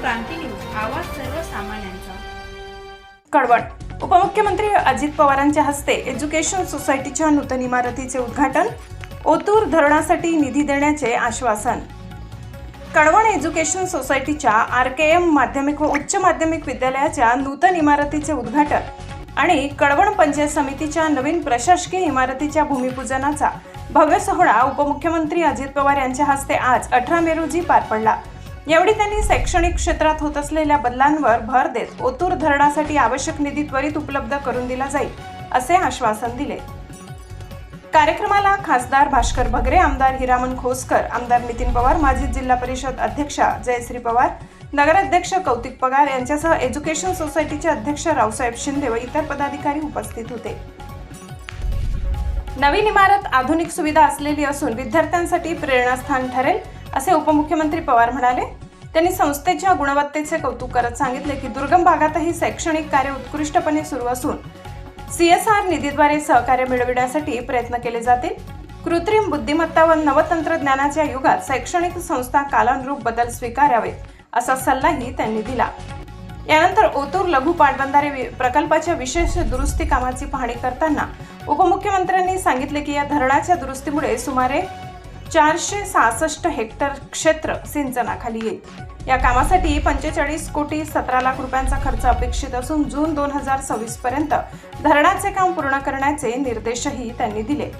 क्रांती news आवाज सर्वसामान्यांचा. कळवण उपमुख्यमंत्री अजित पवारांच्या हस्ते एज्युकेशन सोसायटीच्या नूतन इमारतीचे उद्घाटन ओतूर धरणासाठी निधी देण्याचे आश्वासन. कडवण एज्युकेशन सोसायटीच्या आर के एम माध्यमिक व उच्च माध्यमिक विद्यालयाच्या नूतन इमारतीचे उद्घाटन आणि कळवण पंचायत समितीच्या नवीन प्रशासकीय इमारतीच्या भूमिपूजनाचा भव्य सोहळा उपमुख्यमंत्री अजित पवार यांच्या हस्ते आज अठरा मे रोजी पार पडला. यावेळी त्यांनी शैक्षणिक क्षेत्रात होत असलेल्या बदलांवर भर देत ओतूर धरणासाठी आवश्यक निधी त्वरित उपलब्ध करून दिला जाईल असे आश्वासन दिले. कार्यक्रमाला खासदार भास्कर भगरे आमदार हिरामन खोसकर आमदार नितीन पवार माजी जिल्हा परिषद अध्यक्षा जयश्री पवार नगराध्यक्ष कौतिक पगार यांच्यासह एज्युकेशन सोसायटीचे अध्यक्ष रावसाहेब शिंदे व इतर पदाधिकारी उपस्थित होते. नवीन इमारत आधुनिक सुविधा असलेली असून विद्यार्थ्यांसाठी प्रेरणास्थान ठरेल असे उपमुख्यमंत्री पवार म्हणाले त्यांनी संस्थेच्या गुणवत्तेचे कौतुक करत सांगितले की दुर्गम भागातही शैक्षणिक कार्य उत्कृष्टपणे सुरू असून सीएसआर निधीद्वारे सहकार्य मिळविण्यासाठी प्रयत्न केले जातील. कृत्रिम बुद्धिमत्ता व नवतंत्रज्ञानाच्या युगात शैक्षणिक संस्था कालानुरूप बदल स्वीकारावेत असा सल्लाही त्यांनी दिला. यानंतर ओतूर लघु पाटबंधारे प्रकल्पाच्या विशेष दुरुस्ती कामाची पाहणी करताना उपमुख्यमंत्र्यांनी सांगितले की या धरणाच्या दुरुस्तीमुळे सुमारे चारशे सहासष्ट हेक्टर क्षेत्र सिंचनाखाली येईल. या कामासाठी पंचेचाळीस कोटी सतरा लाख रुपयांचा खर्च अपेक्षित असून जून दोन हजार सव्वीस पर्यंत धरणाचे काम पूर्ण करण्याचे निर्देशही त्यांनी दिले.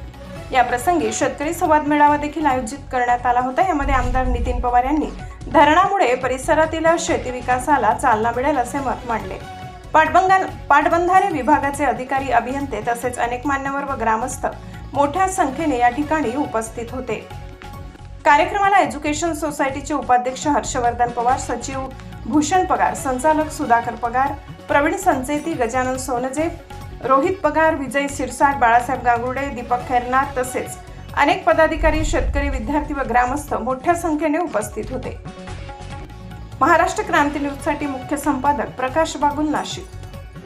या प्रसंगी शेतकरी संवाद मेळावा देखील आयोजित करण्यात आला होता. यामध्ये आमदार नितीन पवार यांनी धरणामुळे परिसरातील शेती विकासाला चालना मिळेल असे मत मांडले. पाटबंधा पाटबंधारे विभागाचे अधिकारी अभियंते तसेच अनेक मान्यवर व ग्रामस्थ मोठ्या संख्येने या ठिकाणी उपस्थित होते. कार्यक्रमाला एज्युकेशन सोसायटीचे उपाध्यक्ष हर्षवर्धन पवार सचिव भूषण पगार संचालक सुधाकर पगार प्रवीण संचेती गजानन सोनजे रोहित पगार विजय सिरसाट बाळासाहेब गांगुर्डे दीपक खैरनाथ तसेच अनेक पदाधिकारी शेतकरी विद्यार्थी व ग्रामस्थ मोठ्या संख्येने उपस्थित होते. महाराष्ट्र क्रांती न्यूजसाठी मुख्य संपादक प्रकाश बागुल नाशिक.